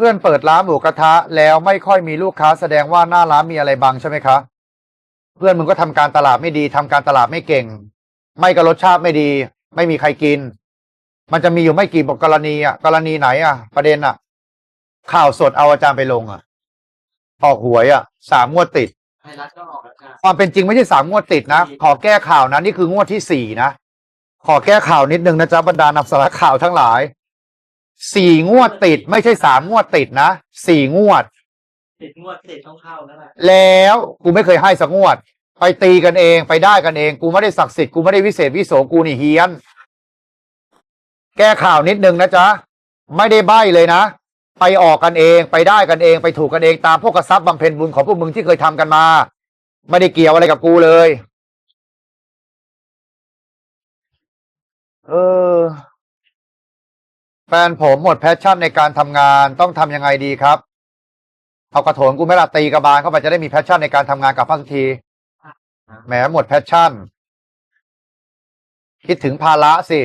พื่อนเปิดร้านหมูกระทะแล้วไม่ค่อยมีลูกค้าแสดงว่าหน้าร้านมีอะไรบังใช่ไหมคะ เพื่อนมึงก็ทำการตลาดไม่ดีทำการตลาดไม่เก่ง ไม่ก็รสชาติไม่ดี ไม่มีใครกิน มันจะมีอยู่ไม่กี่กรณีอะ กรณีไหนอะ ประเด็นอะ ข่าวสดเอาอาจารย์ไปลงอะ ออกหวยอะสามงวดติดไทยรัฐก็ออกแล้วค่ะความเป็นจริงไม่ใช่สามงวดติดนะขอแก้ข่าวนะนี่คืองวดที่สี่นะขอแก้ข่าวนิดนึงนะจ๊ะบรรดานักสารข่าวทั้งหลาย สี่งวดติด ไม่ใช่สามงวดติดนะสี่งวด ติดงวดติดต้องเข้าแล้วแหละแล้วกูไม่เคยให้สักงวด ไปตีกันเองไปได้กันเอง กูไม่ได้ศักดิ์สิทธิ์กูไม่ได้วิเศษวิโสกูนี่เฮี้ยน แก้ข่าวนิดนึงนะจ๊ะ ไม่ได้ใบ้เลยนะ ไปออกกันเองไปได้กันเองไปถูกกันเองตามพวกกระซับบำเพ็ญบุญของพวกมึงที่เคยทำกันมา ไม่ได้เกี่ยวอะไรกับกูเลย เออ แฟนผมหมดแพชชั่นในการทำงานต้องทำยังไงดีครับ เอากระโถนกูไม่ละตีกระบาลเข้าไปจะได้มีแพชชั่นในการทำงานกับพักทีแหมหมดแพชชั่น คิดถึงภาระสิ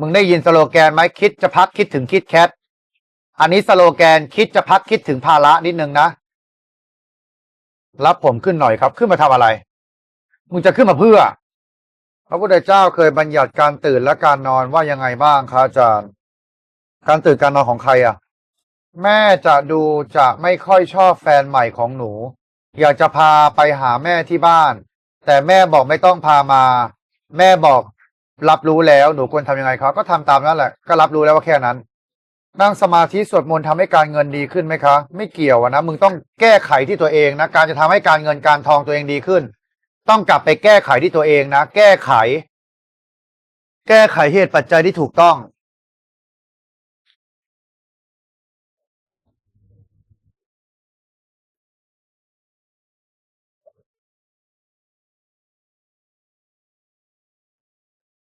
มึงได้ยินสโลแกนไหมคิดจะพักคิดถึงคิดแคทอันนี้สโลแกนคิดจะพักคิดถึงภาระนิดนึงนะรับผมขึ้นหน่อยครับ ขึ้นมาทำอะไร มึงจะขึ้นมาเพื่อ พระพุทธเจ้าเคยบัญญัติการตื่นและการนอนว่ายังไงบ้างคะอาจารย์ การตื่นการนอนของใครอะ แม่จะดูจะไม่ค่อยชอบแฟนใหม่ของหนู อยากจะพาไปหาแม่ที่บ้าน แต่แม่บอกไม่ต้องพามา แม่บอกรับรู้แล้วหนูควรทำยังไงครับก็ทำตามนั้นแหละ ก็รับรู้แล้วว่าแค่นั้น นั่งสมาธิสวดมนต์ทำให้การเงินดีขึ้นไหมคะ ไม่เกี่ยวอะนะมึงต้องแก้ไขที่ตัวเองนะการจะทำให้การเงินการทองตัวเองดีขึ้น ต้องกลับไปแก้ไขที่ตัวเองนะ แก้ไข แก้ไขเหตุปัจจัยที่ถูกต้อง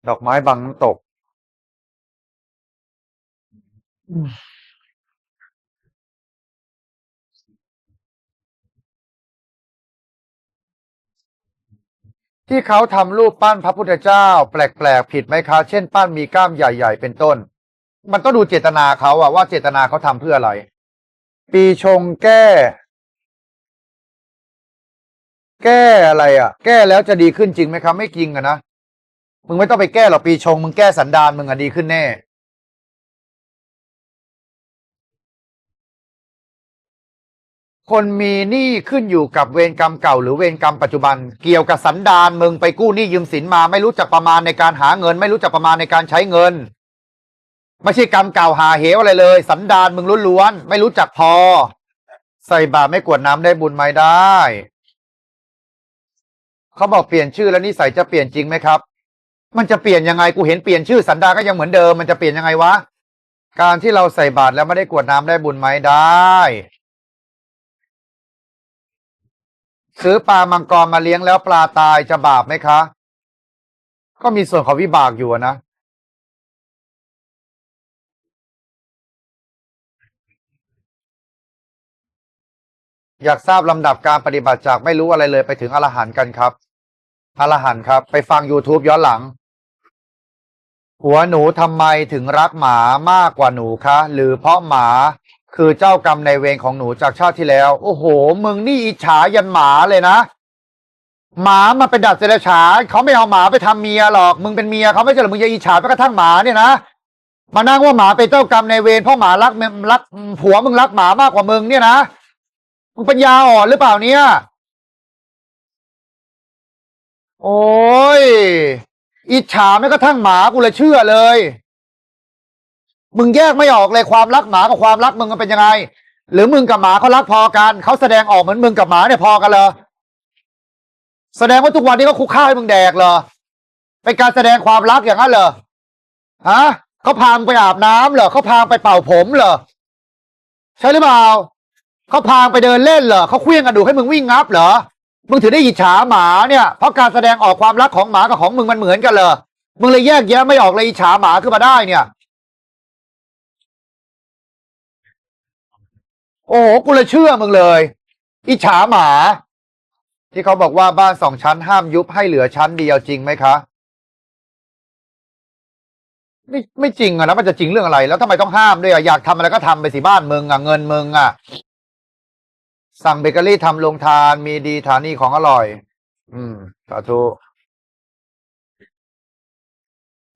ดอกไม้บังน้ำตก ที่เขาทำรูปปั้นพระพุทธเจ้า แปลกๆผิดไหมคะ เช่นปั้นมีกล้ามใหญ่ๆ เป็นต้น มันต้องดูเจตนาเขาอะว่าเจตนาเขาทำเพื่ออะไร ปีชงแก้ แก้อะไรอะแก้แล้วจะดีขึ้นจริงไหมครับไม่จริงอะนะมึงไม่ต้องไปแก้หรอกปีชงมึงแก้สันดานมึงอะดีขึ้นแน่ คนมีหนี้ขึ้นอยู่กับเวรกรรมเก่าหรือเวรกรรมปัจจุบัน เกี่ยวกับสันดานมึงไปกู้หนี้ยืมสินมาไม่รู้จักประมาณในการหาเงิน ไม่รู้จักประมาณในการใช้เงิน ไม่ใช่กรรมเก่าหาเหวอะไรเลย สันดานมึงล้วนๆไม่รู้จักพอ ใส่บาตรไม่กวดน้ำได้บุญไหมได้เขาบอกเปลี่ยนชื่อแล้วนิสัยจะเปลี่ยนจริงไหมครับ มันจะเปลี่ยนยังไงกูเห็นเปลี่ยนชื่อสันดานก็ยังเหมือนเดิมมันจะเปลี่ยนยังไงวะการที่เราใส่บาตรแล้วไม่ได้กวดน้ำได้บุญไหมได้ ซื้อปลามังกรมาเลี้ยงแล้วปลาตายจะบาปไหมคะ ก็มีส่วนของวิบากอยู่นะอยากทราบลำดับการปฏิบัติจากไม่รู้อะไรเลยไปถึงอรหันต์กันครับ อรหันต์ครับ ไปฟัง YouTube ย้อนหลัง หัวหนูทำไมถึงรักหมามากกว่าหนูคะ หรือเพราะหมา คือเจ้ากรรมในเวรของหนูจากชาติที่แล้ว โอ้โห มึงนี่อิจฉายันหมาเลยนะ หมามันเป็นดัดเจรฉาเขาไม่เอาหมาไปทำเมียหรอก มึงเป็นเมียเขาไม่ใช่หรอกมึงจะอิจฉาไปกระทั่งหมาเนี่ยนะมานั่งว่าหมาเป็นเจ้ากรรมในเวรเพราะหมารักรักผัวมึงรักหมามากกว่ามึงเนี่ยนะมึงปัญญาอ่อนหรือเปล่าเนี่ย โอ้ยอิจฉาแม้กระทั่งหมากูเลยเชื่อเลย มึงแยกไม่ออกเลยความรักหมากับความรักมึงมันเป็นยังไง หรือมึงกับหมาเขารักพอกันเขาแสดงออกเหมือนมึงกับหมาเนี่ยพอกันเหรอแสดงว่าทุกวันนี้เขาคุกข้าให้มึงแดกเหรอเป็นการแสดงความรักอย่างนั้นเหรอฮะเขาพามึงไปอาบน้ำเหรอเขาพามึงไปเป่าผมเหรอใช่หรือเปล่าเขาพาไปเดินเล่นเหรอเขาเคลี้ยงกระดูกให้มึงวิ่งงับเหรอมึงถือได้อิจฉาหมาเนี่ยเพราะการแสดงออกความรักของหมากับของมึงมันเหมือนกันเหรอมึงเลยแยกแยะไม่ออกเลยอิจฉาหมาขึ้นมาได้เนี่ย โอ้โหกูเลยเชื่อมึงเลย อิจฉาหมา ที่เขาบอกว่าบ้านสองชั้นห้ามยุบให้เหลือชั้นเดียวจริงไหมคะ ไม่ไม่จริงอะนะมันจะจริงเรื่องอะไร แล้วทำไมต้องห้ามด้วยอะอยากทำอะไรก็ทำไปสิบ้านมึงอะเงินมึงอะสั่งเบเกอรี่ทำโรงทานมีดีฐานีของอร่อย อืมสาธุ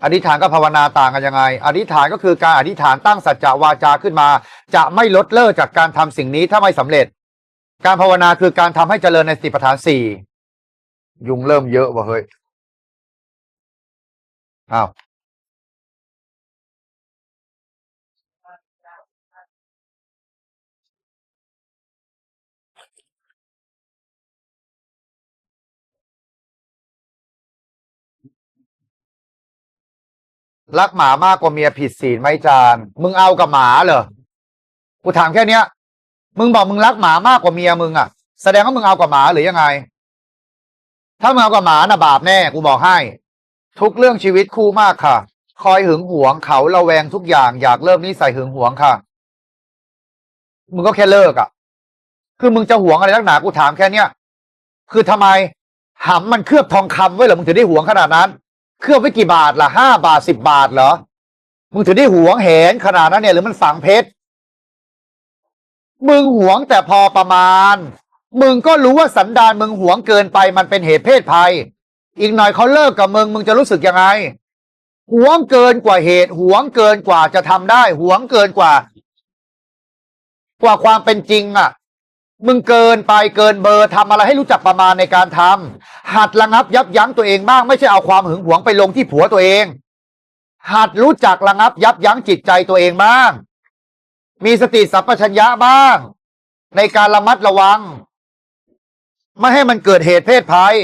อธิษฐานกับภาวนาต่างกันยังไง อธิษฐานก็คือการอธิษฐานตั้งสัจจะวาจาขึ้นมา จะไม่ลดเลิกจากการทำสิ่งนี้ถ้าไม่สำเร็จ การภาวนาคือการทำให้เจริญในสติปัฏฐานสี่ยุงเริ่มเยอะว่ะเฮ้ยอ้าว รักหมามากกว่าเมียผิดศีลไหมจานมึงเอากับหมาเหรอกูถามแค่เนี้ย มึงบอกมึงรักหมามากกว่าเมียมึงอะ แสดงว่ามึงเอากับหมาหรือยังไง ถ้ามึงเอากับหมาน่ะบาปแน่กูบอกให้ ทุกเรื่องชีวิตคู่มากค่ะ คอยหึงหวงเขาระแวงทุกอย่างอยากเริ่มนิสัยหึงหวงค่ะ มึงก็แค่เลิกอะ คือมึงจะหวงอะไรนักหนากูถามแค่เนี้ยคือทำไมหำมันเคลือบทองคำไว้เหรอมึงถึงได้หวงขนาดนั้น เคลือบไว้กี่บาทล่ะห้าบาทสิบบาทเหรอ มึงถึงได้หวงแหนขนาดนั้นเนี่ยหรือมันฝังเพชร มึงหวงแต่พอประมาณ มึงก็รู้ว่าสันดานมึงหวงเกินไปมันเป็นเหตุเพศภัย อีกหน่อยเขาเลิกกับมึงมึงจะรู้สึกยังไง หวงเกินกว่าเหตุ หวงเกินกว่าจะทำได้ หวงเกินกว่า กว่าความเป็นจริงอะ มึงเกินไปเกินเบอร์ทำอะไรให้รู้จักประมาณในการทำหัดระงับยับยั้งตัวเองบ้างไม่ใช่เอาความหึงหวงไปลงที่ผัวตัวเอง หัดรู้จักระงับยับยั้งจิตใจตัวเองบ้าง มีสติสัพพัญญะบ้าง ในการระมัดระวัง ไม่ให้มันเกิดเหตุเพศภัย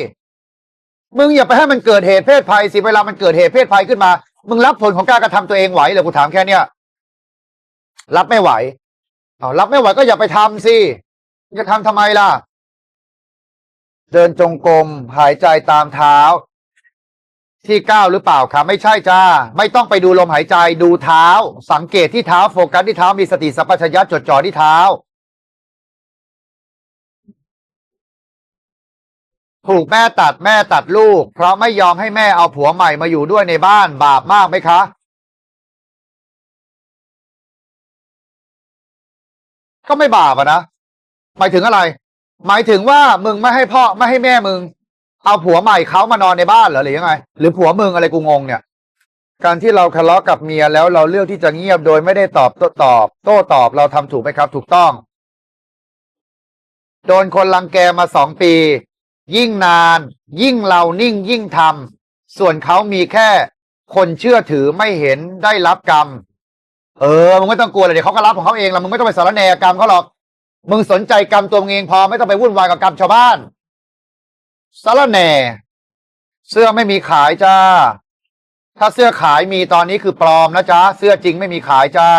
มึงอย่าไปให้มันเกิดเหตุเพศภัยสิเวลามันเกิดเหตุเพศภัยขึ้นมา มึงรับผลของการกระทำตัวเองไหวเหรอกูถามแค่เนี้ยรับไม่ไหวเอารับไม่ไหวก็อย่าไปทำสิ จะทำทำไมล่ะ เดินจงกรมหายใจตามเท้า ที่ก้าวหรือเปล่าคะไม่ใช่จ้า ไม่ต้องไปดูลมหายใจดูเท้า สังเกตที่เท้าโฟกัสที่เท้ามีสติสัพพัญญะจดจ่อที่เท้า ถูกแม่ตัดแม่ตัดลูก เพราะไม่ยอมให้แม่เอาผัวใหม่มาอยู่ด้วยในบ้านบาปมากไหมคะก็ไม่บาปอะนะ หมายถึงอะไร หมายถึงว่ามึงไม่ให้พ่อไม่ให้แม่มึง เอาผัวใหม่เขามานอนในบ้านเหรอหรือยังไง หรือผัวมึงอะไรกูงงเนี่ย การที่เราทะเลาะกับเมียแล้วเราเลือกที่จะเงียบโดยไม่ได้ตอบโต้ตอบโต้ตอบเราทำถูกไหมครับ ถูกต้อง โดนคนรังแกมาสองปี ยิ่งนาน ยิ่งเรานิ่งยิ่งทำส่วนเขามีแค่ คนเชื่อถือไม่เห็นได้รับกรรม เออมึงไม่ต้องกลัวเลยเดี๋ยวเขาก็รับของเขาเองละมึงไม่ต้องไปสารแนกรรมเขาหรอก มึงสนใจกรรมตัวเองพอไม่ต้องไปวุ่นวายกับกรรมชาวบ้านสารแหน่ เสื้อไม่มีขายจ้า ถ้าเสื้อขายมีตอนนี้คือปลอมนะจ๊ะ เสื้อจริงไม่มีขายจ้า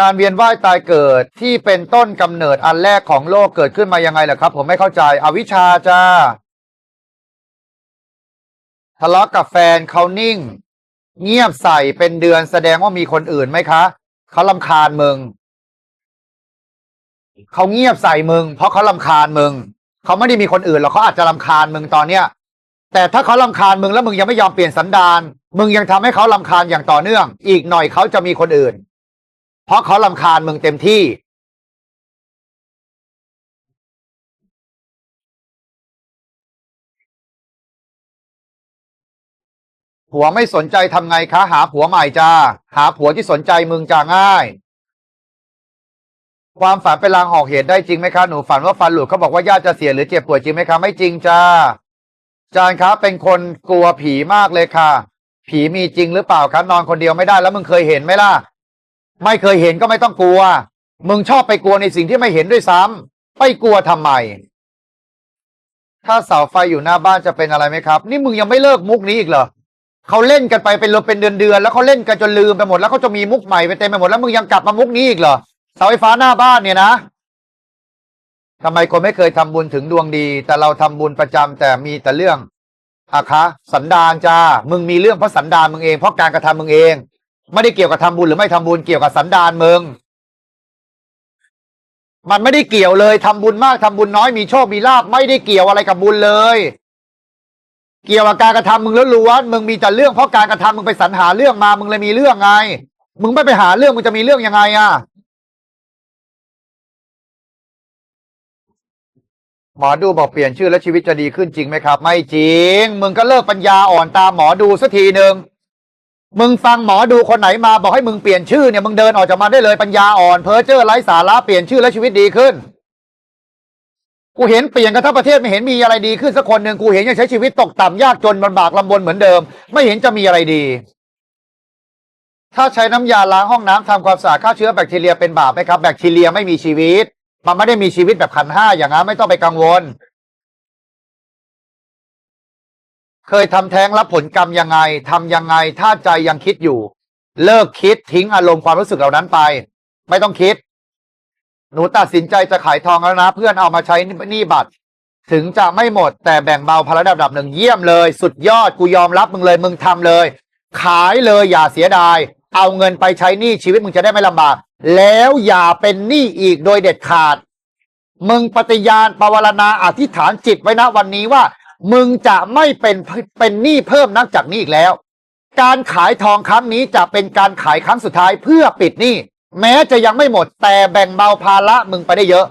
การเวียนว่ายตายเกิดที่เป็นต้นกำเนิดอันแรกของโลกเกิดขึ้นมายังไงล่ะครับ ผมไม่เข้าใจ อวิชชาจ้า ทะเลาะกับแฟนเขานิ่ง เงียบใส่เป็นเดือนแสดงว่ามีคนอื่นไหมคะ เขาลำคาญมึง เขาเงียบใส่มึง เพราะเขาลำคาญมึง เขาไม่ได้มีคนอื่นหรอกเขาอาจจะลำคาญมึงตอนเนี้ย แต่ถ้าเขาลำคาญมึงแล้วมึงยังไม่ยอมเปลี่ยนสันดานมึงยังทำให้เขาลำคาญอย่างต่อเนื่อง อีกหน่อยเขาจะมีคนอื่น เพราะเขาลำคาญมึงเต็มที่ ผัวไม่สนใจทำไงคะ หาผัวใหม่จ้าหาผัวที่สนใจมึงจะง่าย ความฝันเป็นลางออกเหตุได้จริงไหมคะหนูฝันว่าฟันหลุดเขาบอกว่าญาติจะเสียหรือเจ็บป่วยจริงไหมคะไม่จริงจ้าจานครับเป็นคนกลัวผีมากเลยค่ะ ผีมีจริงหรือเปล่าคะนอนคนเดียวไม่ได้แล้วมึงเคยเห็นไหมล่ะ ไม่เคยเห็นก็ไม่ต้องกลัว มึงชอบไปกลัวในสิ่งที่ไม่เห็นด้วยซ้ำไปกลัวทำไม ถ้าเสาไฟอยู่หน้าบ้านจะเป็นอะไรไหมครับ นี่มึงยังไม่เลิกมุกนี้อีกเหรอเขาเล่นกันไปเป็นเป็นเดือนเดือนๆแล้วเขาเล่นกันจนลืมไปหมดแล้วเขาจะมีมุกใหม่ไปเต็มไปหมดแล้วมึงยังกลับมามุกนี้อีกเหรอ เสาไฟฟ้าหน้าบ้านเนี่ยนะทำไมคนไม่เคยทำบุญถึงดวงดี แต่เราทำบุญประจำแต่มีแต่เรื่องอะคะ สันดานจ้ามึงมีเรื่องเพราะสันดานมึงเองเพราะการกระทำมึงเอง ไม่ได้เกี่ยวกับทำบุญหรือไม่ทำบุญเกี่ยวกับสันดานมึงมันไม่ได้เกี่ยวเลยทำบุญมากทำบุญน้อยมีโชคมีลาบไม่ได้เกี่ยวอะไรกับบุญเลย เกี่ยวกับการกระทำมึงแล้วล้วนมึงมีแต่เรื่องเพราะการกระทำมึงไปสรรหาเรื่องมามึงเลยมีเรื่องไง มึงไม่ไปหาเรื่องมึงจะมีเรื่องยังไงอะ หมอดูบอกเปลี่ยนชื่อแล้วชีวิตจะดีขึ้นจริงไหมครับ ไม่จริง มึงก็เลิกปัญญาอ่อนตามหมอดูสักทีหนึ่งมึงฟังหมอดูคนไหนมาบอกให้มึงเปลี่ยนชื่อเนี่ยมึงเดินออกจากมาได้เลยปัญญาอ่อนเพอเจ้อไร้สาระเปลี่ยนชื่อแล้วชีวิตดีขึ้น กูเห็นเปลี่ยนกันทั้งประเทศไม่เห็นมีอะไรดีขึ้นสักคนหนึ่งกูเห็นยังใช้ชีวิตตกต่ำยากจนลำบากลำบนเหมือนเดิม ไม่เห็นจะมีอะไรดี ถ้าใช้น้ำยาล้างห้องน้ำทำความสะอาดฆ่าเชื้อแบคทีเรียเป็นบาปไหมครับแบคทีเรียไม่มีชีวิต มันไม่ได้มีชีวิตแบบขันห้าอย่างนั้นไม่ต้องไปกังวล เคยทำแท้งรับผลกรรมยังไงทำยังไงถ้าใจยังคิดอยู่ เลิกคิดทิ้งอารมณ์ความรู้สึกเหล่านั้นไป ไม่ต้องคิด หนูตัดสินใจจะขายทองแล้วนะ เพื่อนเอามาใช้นี้บัตร ถึงจะไม่หมดแต่แบ่งเบาภาระระดับหนึ่งเยี่ยมเลย สุดยอดกูยอมรับมึงเลย มึงทำเลย ขายเลยอย่าเสียดาย เอาเงินไปใช้นี้ชีวิตมึงจะได้ไม่ลำบาก แล้วอย่าเป็นหนี้อีกโดยเด็ดขาด มึงปฏิญาณปวารณาอธิษฐานจิตไว้นะวันนี้ว่า มึงจะไม่เป็นเป็นหนี้เพิ่มนักจากนี้อีกแล้ว การขายทองครั้งนี้จะเป็นการขายครั้งสุดท้ายเพื่อปิดหนี้แม้จะยังไม่หมดแต่แบ่งเบาภาระมึงไปได้เยอะ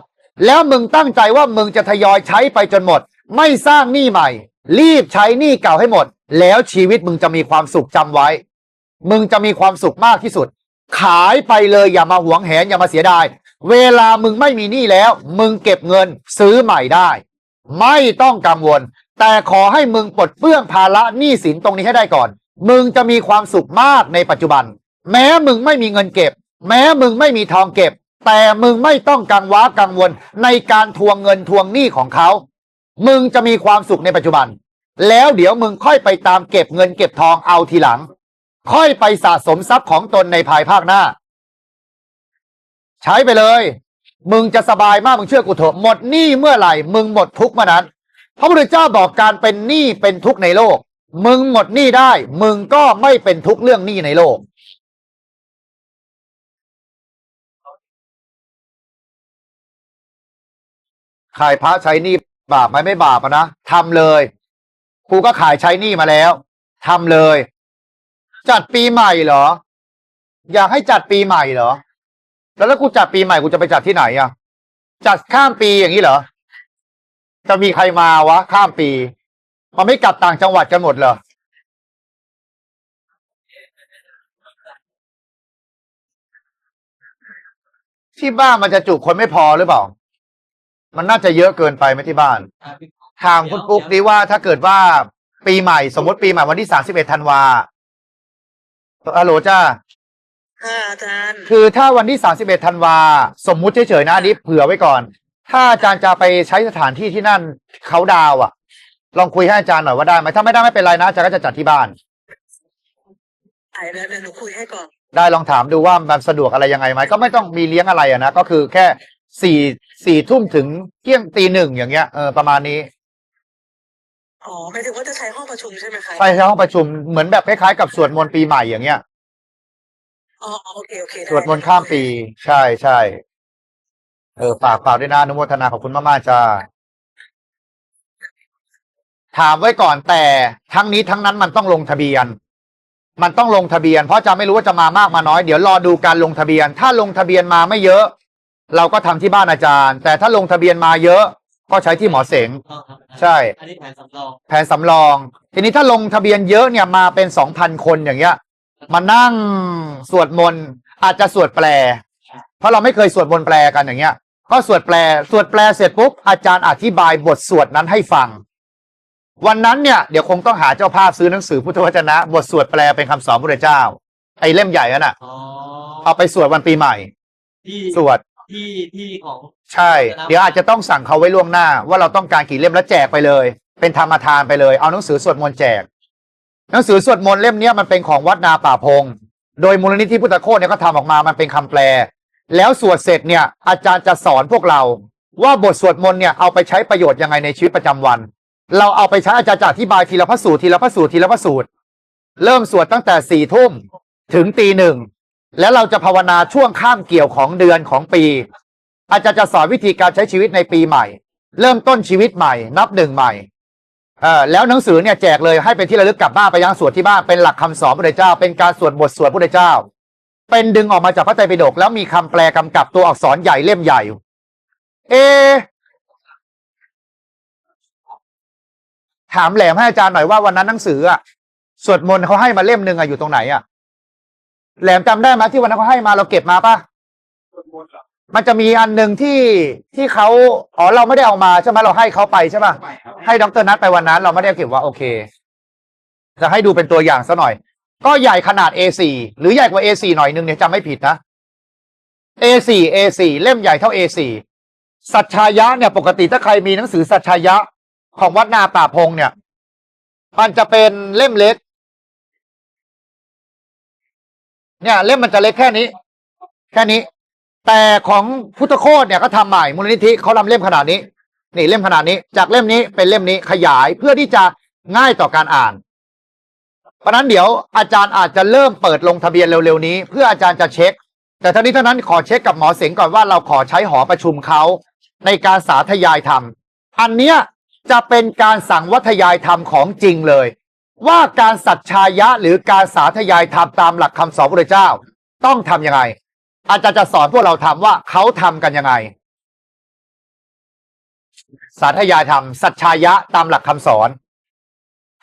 แล้วมึงตั้งใจว่ามึงจะทยอยใช้ไปจนหมด ไม่สร้างหนี้ใหม่ รีบใช้หนี้เก่าให้หมด แล้วชีวิตมึงจะมีความสุขจำไว้ มึงจะมีความสุขมากที่สุด ขายไปเลยอย่ามาหวงแหนอย่ามาเสียดาย เวลามึงไม่มีหนี้แล้ว มึงเก็บเงินซื้อใหม่ได้ ไม่ต้องกังวล แต่ขอให้มึงปลดเปลื้องภาระหนี้สินตรงนี้ให้ได้ก่อน มึงจะมีความสุขมากในปัจจุบัน แม้มึงไม่มีเงินเก็บ แม้มึงไม่มีทองเก็บ แต่มึงไม่ต้องกังวากังวลในการทวงเงินทวงหนี้ของเขา มึงจะมีความสุขในปัจจุบัน แล้วเดี๋ยวมึงค่อยไปตามเก็บเงินเก็บทองเอาทีหลัง ค่อยไปสะสมทรัพย์ของตนในภายภาคหน้า ใช้ไปเลย มึงจะสบายมากมึงเชื่อกูเถอะหมดหนี้เมื่อไหร่ มึงหมดทุกเมื่อนั้น พระพุทธเจ้าบอกการเป็นหนี้เป็นทุกข์ในโลก มึงหมดหนี้ได้ มึงก็ไม่เป็นทุกข์เรื่องหนี้ในโลกขายพระใช้หนี้บาปไหมไม่บาปนะทำเลย กูก็ขายใช้หนี้มาแล้วทำเลย จัดปีใหม่เหรอ อยากให้จัดปีใหม่เหรอ แล้วแล้วกูจัดปีใหม่กูจะไปจัดที่ไหนอะ จัดข้ามปีอย่างนี้เหรอ จะมีใครมาวะ ข้ามปีมันไม่กลับต่างจังหวัดกันหมดเหรอที่บ้านมันจะจุคนไม่พอหรือเปล่า มันน่าจะเยอะเกินไปไหมที่บ้าน ถามคุณปุ๊กดีว่าถ้าเกิดว่าปีใหม่ สมมติปีใหม่วันที่สามสิบเอ็ดธันวา ฮัลโหลจ้าค่ะอาจารย์ คือถ้าวันที่สามสิบเอ็ดธันวา สมมุติเฉยๆนะอันนี้เผื่อไว้ก่อน ถ้าอาจารย์จะไปใช้สถานที่ที่นั่นเขาดาวน์อะลองคุยให้อาจารย์หน่อยว่าได้ไหมถ้าไม่ได้ไม่เป็นไรนะอาจารย์ก็จะจัดที่บ้าน ไอ้แล้วเดี๋ยวหนูคุยให้ก่อน ได้ลองถามดูว่ามันสะดวกอะไรยังไงไหมก็ไม่ต้องมีเลี้ยงอะไรอะนะก็คือแค่สี่สี่ทุ่มถึงเที่ยงตีหนึ่งอย่างเงี้ยเออประมาณนี้ อ๋อหมายถึงว่าจะใช้ห้องประชุมใช่ไหมคะไปที่ห้องประชุมเหมือนแบบคล้ายๆกับสวดมนต์ปีใหม่อย่างเงี้ยอ๋อโอเคโอเคไสวดมนต์ข้ามปี ใช่ใช่เออฝากฝากด้วยนะอนุโมทนาขอบคุณมากๆจ้าถามไว้ก่อนแต่ทั้งนี้ทั้งนั้นมันต้องลงทะเบียน มันต้องลงทะเบียน เพราะจะไม่รู้ว่าจะมามากมาน้อย เดี๋ยวรอดูการลงทะเบียน ถ้าลงทะเบียนมาไม่เยอะ เราก็ทำที่บ้านอาจารย์ แต่ถ้าลงทะเบียนมาเยอะ ก็ใช้ที่หมอเสง ใช่ อันนี้แผนสำรอง แผนสำรอง ทีนี้ถ้าลงทะเบียนเยอะเนี่ยมาเป็นสองพันคนอย่างเงี้ย มานั่งสวดมนต์อาจจะสวดแปล เพราะเราไม่เคยสวดมนต์แปลกันอย่างเงี้ย ก็สวดแปล สวดแปลเสร็จปุ๊บอาจารย์อธิบายบทสวดนั้นให้ฟัง วันนั้นเนี่ยเดี๋ยวคงต้องหาเจ้าภาพซื้อหนังสือพุทธวจนะ บทสวดแปลเป็นคำสอนพระเจ้า ไอ้เล่มใหญ่นั่นน่ะอ๋อเอาไปสวดวันปีใหม่ที่สวด ที่ที่ของใช่ เดี๋ยวอาจจะต้องสั่งเขาไว้ล่วงหน้า ว่าเราต้องการกี่เล่มแล้วแจกไปเลย เป็นธรรมทานไปเลย เอาหนังสือสวดมนต์แจก หนังสือสวดมนต์เล่มเนี้ยมันเป็นของวัดนาป่าพง โดยมูลนิธิพุทธโคตเนี่ยก็ทำออกมามันเป็นคำแปล แล้วสวดเสร็จเนี่ย อาจารย์จะสอนพวกเรา ว่าบทสวดมนต์เนี่ยเอาไปใช้ประโยชน์ยังไงในชีวิตประจำวัน เราเอาไปใช้อาจารย์จะอธิบายทีละพระสูตรทีละพระสูตรทีละพระสูตร เริ่มสวดตั้งแต่สี่ทุ่มถึงตีหนึ่ง แล้วเราจะภาวนาช่วงข้ามเกี่ยวของเดือนของปี อาจารย์จะสอนวิธีการใช้ชีวิตในปีใหม่ เริ่มต้นชีวิตใหม่ นับหนึ่งใหม่เออแล้วหนังสือเนี่ยแจกเลยให้เป็นที่ระลึกกลับบ้านไปยังสวดที่บ้านเป็นหลักคำสอนพระเจ้า เป็นการสวดบทสวดพระเจ้า เป็นดึงออกมาจากพระไตรปิฎกแล้วมีคำแปลกำกับตัวอักษรใหญ่เล่มใหญ่ เอ ถามแหลมให้อาจารย์หน่อยว่าวันนั้นหนังสืออะสวดมนต์เขาให้มาเล่มหนึ่งอะอยู่ตรงไหนอะ แหลมจำได้ไหมที่วันนั้นเขาให้มาเราเก็บมาปะมันจะมีอันหนึ่งที่ที่เขาอ๋อเราไม่ได้เอามาใช่ไหมเราให้เขาไปใช่ปะให้ดรนัทไปวันนั้น เราไม่ได้เก็บว่าโอเค จะให้ดูเป็นตัวอย่างซะหน่อย ก็ใหญ่ขนาด A4 หรือใหญ่กว่า A4 หน่อยนึงเนี่ยจำไม่ผิดนะ A4 A4 เล่มใหญ่เท่า A4 สัจชายะเนี่ยปกติถ้าใครมีหนังสือสัจชายะของวัดนาป่าพงเนี่ย มันจะเป็นเล่มเล็ก เนี่ยเล่มมันจะเล็กแค่นี้ แค่นี้ แต่ของพุทธโคตเนี่ยก็ทำใหม่มูลนิธิเขาทำเล่มขนาดนี้ นี่เล่มขนาดนี้ จากเล่มนี้เป็นเล่มนี้ขยายเพื่อที่จะง่ายต่อการอ่าน เพราะฉะนั้นเดี๋ยวอาจารย์อาจจะเริ่มเปิดลงทะเบียนเร็วๆนี้ เพื่ออาจารย์จะเช็ค แต่ทั้งนี้ทั้งนั้นขอเช็คกับหมอเสงก่อนว่าเราขอใช้หอประชุมเขาในการสาธยายธรรม อันเนี้ยจะเป็นการสั่งวัทยายธรรมของจริงเลย ว่าการสัจชายะหรือการสาธยายธรรมตามหลักคำสอนพระเจ้า ต้องทำยังไง อาจารย์จะสอนพวกเราทำว่าเขาทำกันยังไง สาธยายธรรมสัจชายะตามหลักคำสอน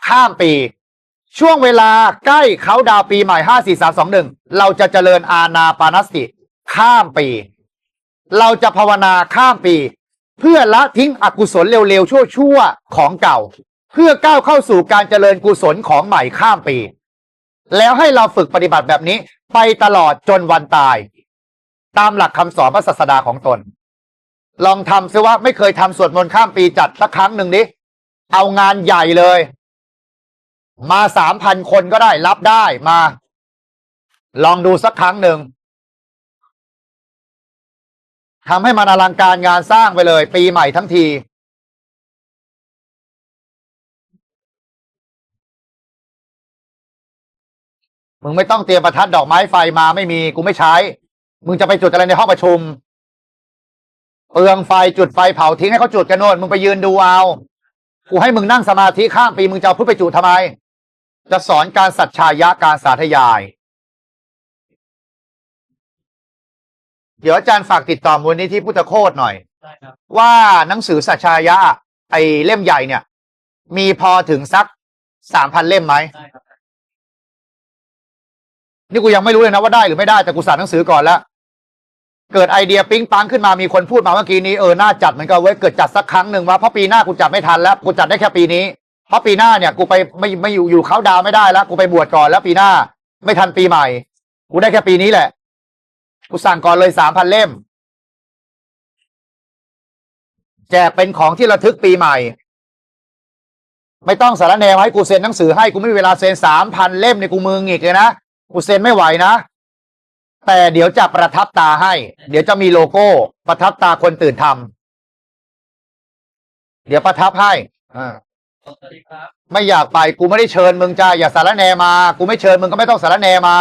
ข้ามปี ช่วงเวลาใกล้เขาดาวปีใหม่ห้าสี่สามสองหนึ่งเราจะเจริญอาณาปานสติ ข้ามปี เราจะภาวนาข้ามปี เพื่อละทิ้งอกุศลเร็วๆชั่วๆของเก่า เพื่อก้าวเข้าสู่การเจริญกุศลของใหม่ข้ามปี แล้วให้เราฝึกปฏิบัติแบบนี้ ไปตลอดจนวันตาย ตามหลักคำสอนพระศาสดาของตน ลองทำซิว่าไม่เคยทำสวดมนต์ข้ามปีจัดสักครั้งหนึ่งดิเอางานใหญ่เลย มาสามพันคนก็ได้รับได้มา ลองดูสักครั้งหนึ่งทำให้มันอลังการงานสร้างไปเลย ปีใหม่ทั้งที มึงไม่ต้องเตรียมประทัดดอกไม้ไฟมาไม่มีกูไม่ใช้ มึงจะไปจุดอะไรในห้องประชุม เปลืองไฟจุดไฟเผาทิ้งให้เขาจุดกันโน่นมึงไปยืนดูเอากูให้มึงนั่งสมาธิข้ามปีมึงจะเอาพุทธไปจุดทำไม จะสอนการสัจชายะการสาธยาย เดี๋ยวอาจารย์ฝากติดต่อมูลนิธิพุทธโคตหน่อยว่าหนังสือสัจชายะ ไอเล่มใหญ่เนี่ย มีพอถึงสักสามพันเล่มไหมได้ครับ นี่กูยังไม่รู้เลยนะว่าได้หรือไม่ได้แต่กูสั่งหนังสือก่อนแล้ว เกิดไอเดียปิ๊งปังขึ้นมามีคนพูดมาเมื่อกี้นี้เออน่าจัดเหมือนกันเว้ยเกิดจัดสักครั้งหนึ่งว่าเพราะปีหน้ากูจัดไม่ทันแล้วกูจัดได้แค่ปีนี้ เพราะปีหน้าเนี่ยกูไปไม่ไม่อยู่อยู่เขาดาวไม่ได้แล้วกูไปบวชก่อนแล้วปีหน้า ไม่ทันปีใหม่ กูได้แค่ปีนี้แหละ กูสั่งก่อนเลยสามพันเล่ม แจกเป็นของที่ระทึกปีใหม่ ไม่ต้องสารแนวให้กูเซ็นหนังสือให้กูไม่มีเวลาเซ็นสามพันเล่มในกูมือหงิกเลยนะ กูเซ็นไม่ไหวนะ แต่เดี๋ยวจะประทับตาให้ เดี๋ยวจะมีโลโก้ ประทับตาคนตื่นทำเดี๋ยวประทับให้อ่าสวัสดีครับไม่อยากไปกูไม่ได้เชิญมึงจ้าอย่าสารแนมา กูไม่เชิญมึงก็ไม่ต้องสารแนมา